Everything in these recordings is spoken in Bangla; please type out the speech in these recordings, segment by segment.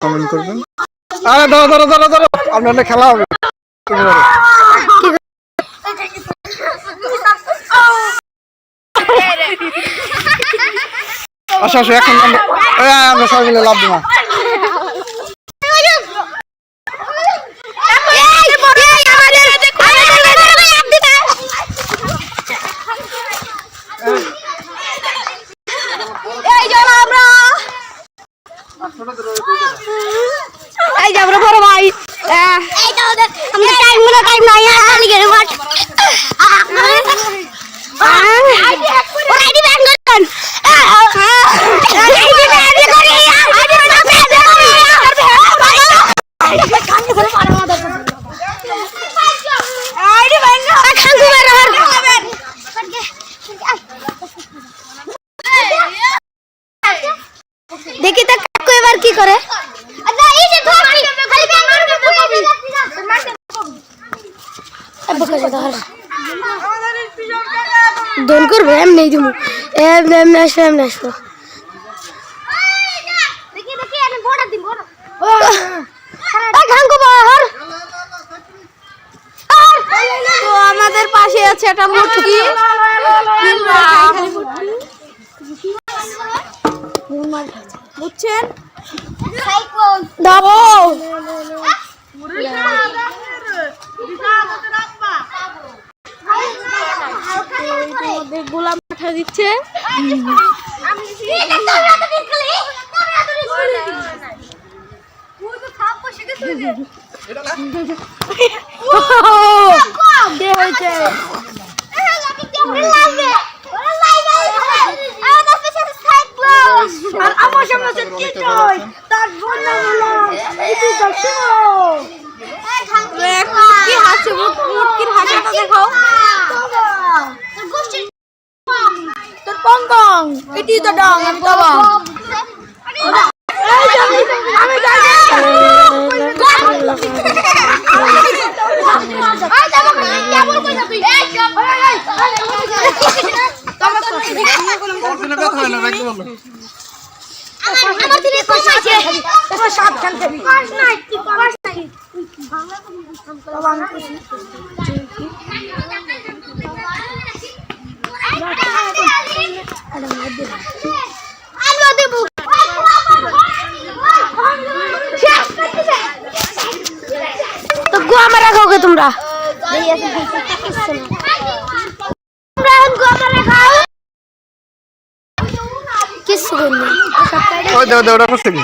কমেন্ট করবেন? আরে ধরো ধরো ধরো ধরো। আপনাদের খেলা হবে। আসো আসো এখন আমরা এই, আমরা সবাই মিলে লাভ দিমা এই যে আমরা এই যে আমরা বড় ভাই এই তো আমাদের টাইমগুলো টাইম নাই খালি গেলে মাঠ আইডি ব্যাংক করুন আইডি ব্যাংক করি আইডি আইডি ব্যাংক খাঙ্গু বের দেখি তো কাকু এবার কি করে আচ্ছা এই যে ধর খালি ব্যাংক করব এমনি দিব এমনি এমনি আসব এমনি তো আমাদের পাশে আছে একটা মুটকি বুঝছেন? দাও। পাঠা দিচ্ছে। আমার সামনে তার কি হাসছে? মুটকির হাসিটা দেখাও তোর পং পং এটি তো ডং আমি আছে তোমার সাবধান থাকবি কষ্ট নাই কষ্ট নাই বাবা আমি খুশি আমিও দেবো তো গোয়া মারা খাওগে তোমরা তোমরা এখন গোয়া মারা খাও কিছু বললি ওই দেও দেও ওটা করছে কি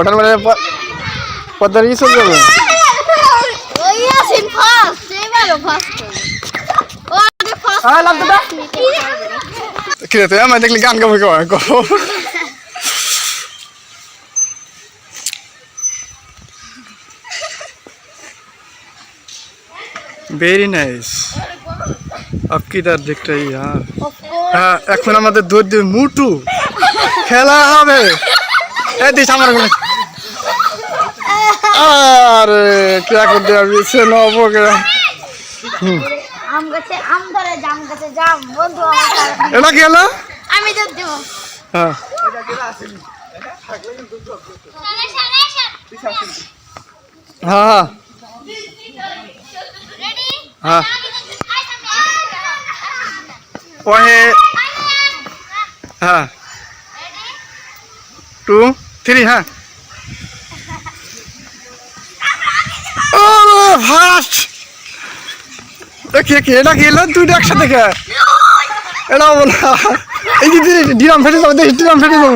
ওটার মানে পদ্মার ই চলে যাবে কিরে তুই? আমার দেখলি গান গাবো কো ভেরি নাইস আফকিদার দিকটা ইয়ার হ্যাঁ এখন আমাদের দৌড় দিয়ে মুটু খেলা হবে এ দিস আমার আরে কে করে দেওয়া সে নবো কে আম গাছে আম ধরে জাম গাছে জাম বন্ধু আমার এটা কি হলো? আমি দুধ দেবো। হ্যাঁ। হ্যাঁ হ্যাঁ। ওহে। হ্যাঁ। টু থ্রি হ্যাঁ। ফার্স্ট কে একসাথে কে? এটা বলা। এই যে ডিরাম ফেটে যাব ডিরাম ফেটে যাব।